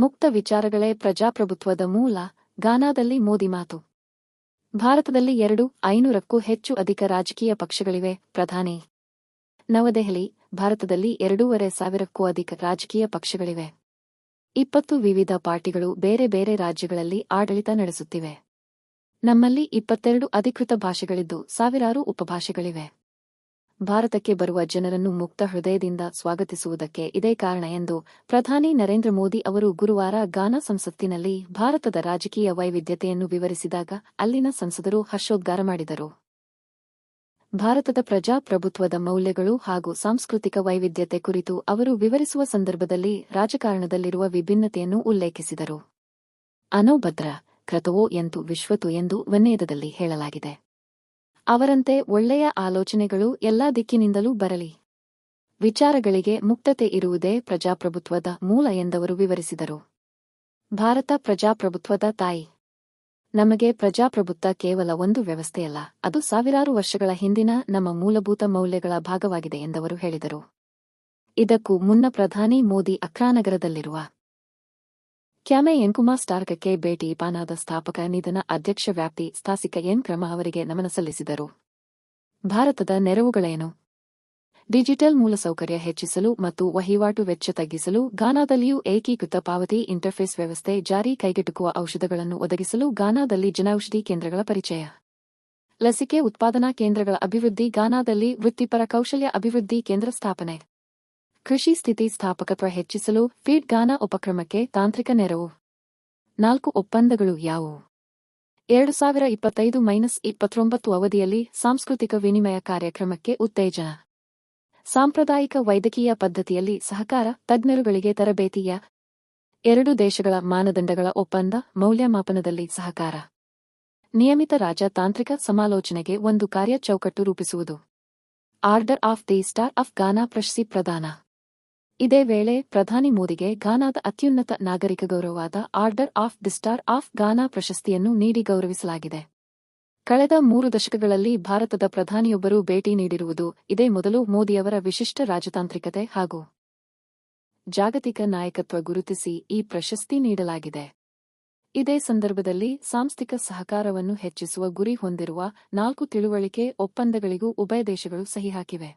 ಮುಕ್ತ ವಿಚಾರಗಳೇ ಪ್ರಜಾಪ್ರಭುತ್ವದ ಮೂಲ. ಗಾನಾದಲ್ಲಿ ಮೋದಿ ಮಾತು. ಭಾರತದಲ್ಲಿ ಎರಡು, ಐನೂರಕ್ಕೂ ಹೆಚ್ಚು ಅಧಿಕ ರಾಜಕೀಯ ಪಕ್ಷಗಳಿವೆ, ಪ್ರಧಾನಿ. ನವದೆಹಲಿ, ಭಾರತದಲ್ಲಿ ಎರಡೂವರೆ ಸಾವಿರಕ್ಕೂ ಅಧಿಕ ರಾಜಕೀಯ ಪಕ್ಷಗಳಿವೆ. ಇಪ್ಪತ್ತು ವಿವಿಧ ಪಾರ್ಟಿಗಳು ಬೇರೆ ಬೇರೆ ರಾಜ್ಯಗಳಲ್ಲಿ ಆಡಳಿತ ನಡೆಸುತ್ತಿವೆ. ನಮ್ಮಲ್ಲಿ ಇಪ್ಪತ್ತೆರಡು ಅಧಿಕೃತ ಭಾಷೆಗಳಿದ್ದು ಸಾವಿರಾರು ಉಪಭಾಷೆಗಳಿವೆ. ಭಾರತಕ್ಕೆ ಬರುವ ಜನರನ್ನು ಮುಕ್ತ ಹೃದಯದಿಂದ ಸ್ವಾಗತಿಸುವುದಕ್ಕೆ ಇದೇ ಕಾರಣ ಎಂದು ಪ್ರಧಾನಿ ನರೇಂದ್ರ ಮೋದಿ ಅವರು ಗುರುವಾರ ಗಾನಾ ಸಂಸತ್ತಿನಲ್ಲಿ ಭಾರತದ ರಾಜಕೀಯ ವೈವಿಧ್ಯತೆಯನ್ನು ವಿವರಿಸಿದಾಗ ಅಲ್ಲಿನ ಸಂಸದರು ಹರ್ಷೋದ್ಗಾರ ಮಾಡಿದರು. ಭಾರತದ ಪ್ರಜಾಪ್ರಭುತ್ವದ ಮೌಲ್ಯಗಳು ಹಾಗೂ ಸಾಂಸ್ಕೃತಿಕ ವೈವಿಧ್ಯತೆ ಕುರಿತು ಅವರು ವಿವರಿಸುವ ಸಂದರ್ಭದಲ್ಲಿ ರಾಜಕಾರಣದಲ್ಲಿರುವ ವಿಭಿನ್ನತೆಯನ್ನು ಉಲ್ಲೇಖಿಸಿದರು. ಅನೋಭದ್ರ, ಕ್ರತವೋ ಎಂದು ವಿಶ್ವತು ಎಂದು ವನ್ನೇದದಲ್ಲಿ ಹೇಳಲಾಗಿದೆ. ಅವರಂತೆ ಒಳ್ಳೆಯ ಆಲೋಚನೆಗಳು ಎಲ್ಲಾ ದಿಕ್ಕಿನಿಂದಲೂ ಬರಲಿ. ವಿಚಾರಗಳಿಗೆ ಮುಕ್ತತೆ ಇರುವುದೇ ಪ್ರಜಾಪ್ರಭುತ್ವದ ಮೂಲ ಎಂದವರು ವಿವರಿಸಿದರು. ಭಾರತ ಪ್ರಜಾಪ್ರಭುತ್ವದ ತಾಯಿ. ನಮಗೆ ಪ್ರಜಾಪ್ರಭುತ್ವ ಕೇವಲ ಒಂದು ವ್ಯವಸ್ಥೆಯಲ್ಲ, ಅದು ಸಾವಿರಾರು ವರ್ಷಗಳ ಹಿಂದಿನ ನಮ್ಮ ಮೂಲಭೂತ ಮೌಲ್ಯಗಳ ಭಾಗವಾಗಿದೆ ಎಂದವರು ಹೇಳಿದರು. ಇದಕ್ಕೂ ಮುನ್ನ ಪ್ರಧಾನಿ ಮೋದಿ ಅಕ್ರಾನಗರದಲ್ಲಿರುವ ಕ್ಯಾಮೆ ಎನ್ಕುಮಾರ್ ಸ್ಟಾರ್ಕಕ್ಕೆ ಭೇಟಿ ಪಾನಾದ ಸ್ಥಾಪಕ ನಿಧನ ಅಧ್ಯಕ್ಷ ವ್ಯಾಪ್ತಿ ಸ್ಥಾಸಿಕ ಎನ್ ಕ್ರಮ ಅವರಿಗೆ ನಮನ ಸಲ್ಲಿಸಿದರು. ಭಾರತದ ನೆರವುಗಳೇನು? ಡಿಜಿಟಲ್ ಮೂಲಸೌಕರ್ಯ ಹೆಚ್ಚಿಸಲು ಮತ್ತು ವಹಿವಾಟು ವೆಚ್ಚ ತಗ್ಗಿಸಲು ಗಾನಾದಲ್ಲಿಯೂ ಏಕೀಕೃತ ಪಾವತಿ ಇಂಟರ್ಫೇಸ್ ವ್ಯವಸ್ಥೆ ಜಾರಿ ಕೈಗೆಟುಕುವ ಔಷಧಗಳನ್ನು ಒದಗಿಸಲು ಗಾನಾದಲ್ಲಿ ಜನೌಷಧಿ ಕೇಂದ್ರಗಳ ಪರಿಚಯ. ಲಸಿಕೆ ಉತ್ಪಾದನಾ ಕೇಂದ್ರಗಳ ಅಭಿವೃದ್ಧಿ ಗಾನಾದಲ್ಲಿ ವೃತ್ತಿಪರ ಕೌಶಲ್ಯ ಅಭಿವೃದ್ಧಿ ಕೇಂದ್ರ ಸ್ಥಾಪನೆ. ಕೃಷಿ ಸ್ಥಿತಿ ಸ್ಥಾಪಕತ್ವ ಹೆಚ್ಚಿಸಲು ಫೀಡ್ ಗಾನಾ ಉಪಕ್ರಮಕ್ಕೆ ತಾಂತ್ರಿಕ ನೆರವು. ನಾಲ್ಕು ಒಪ್ಪಂದಗಳು ಯಾವುವು? ಎರಡು ಸಾವಿರ ಇಪ್ಪತ್ತೈದು ಮೈನಸ್ ಇಪ್ಪತ್ತೊಂಬತ್ತು ಅವಧಿಯಲ್ಲಿ ಸಾಂಸ್ಕೃತಿಕ ವಿನಿಮಯ ಕಾರ್ಯಕ್ರಮಕ್ಕೆ ಉತ್ತೇಜನ. ಸಾಂಪ್ರದಾಯಿಕ ವೈದ್ಯಕೀಯ ಪದ್ಧತಿಯಲ್ಲಿ ಸಹಕಾರ ತಜ್ಞರುಗಳಿಗೆ ತರಬೇತಿಯ. ಎರಡು ದೇಶಗಳ ಮಾನದಂಡಗಳ ಒಪ್ಪಂದ ಮೌಲ್ಯಮಾಪನದಲ್ಲಿ ಸಹಕಾರ. ನಿಯಮಿತ ರಾಜತಾಂತ್ರಿಕ ಸಮಾಲೋಚನೆಗೆ ಒಂದು ಕಾರ್ಯ ಚೌಕಟ್ಟು ರೂಪಿಸುವುದು. Order of the star of Ghana ಪ್ರಶಸ್ತಿ ಪ್ರದಾನ. ಇದೇ ವೇಳೆ ಪ್ರಧಾನಿ ಮೋದಿಗೆ ಗಾನಾದ ಅತ್ಯುನ್ನತ ನಾಗರಿಕ ಗೌರವವಾದ order of the star of Ghana ಪ್ರಶಸ್ತಿಯನ್ನು ನೀಡಿ ಗೌರವಿಸಲಾಗಿದೆ. ಕಳೆದ ಮೂರು ದಶಕಗಳಲ್ಲಿ ಭಾರತದ ಪ್ರಧಾನಿಯೊಬ್ಬರು ಭೇಟಿ ನೀಡಿರುವುದು ಇದೇ ಮೊದಲು ಮೋದಿಯವರ ವಿಶಿಷ್ಟ ರಾಜತಾಂತ್ರಿಕತೆ ಹಾಗೂ ಜಾಗತಿಕ ನಾಯಕತ್ವ ಗುರುತಿಸಿ ಈ ಪ್ರಶಸ್ತಿ ನೀಡಲಾಗಿದೆ. ಇದೇ ಸಂದರ್ಭದಲ್ಲಿ ಸಾಂಸ್ಥಿಕ ಸಹಕಾರವನ್ನು ಹೆಚ್ಚಿಸುವ ಗುರಿ ಹೊಂದಿರುವ ನಾಲ್ಕು ತಿಳುವಳಿಕೆ ಒಪ್ಪಂದಗಳಿಗೂ ಉಭಯ ದೇಶಗಳು ಸಹಿ ಹಾಕಿವೆ.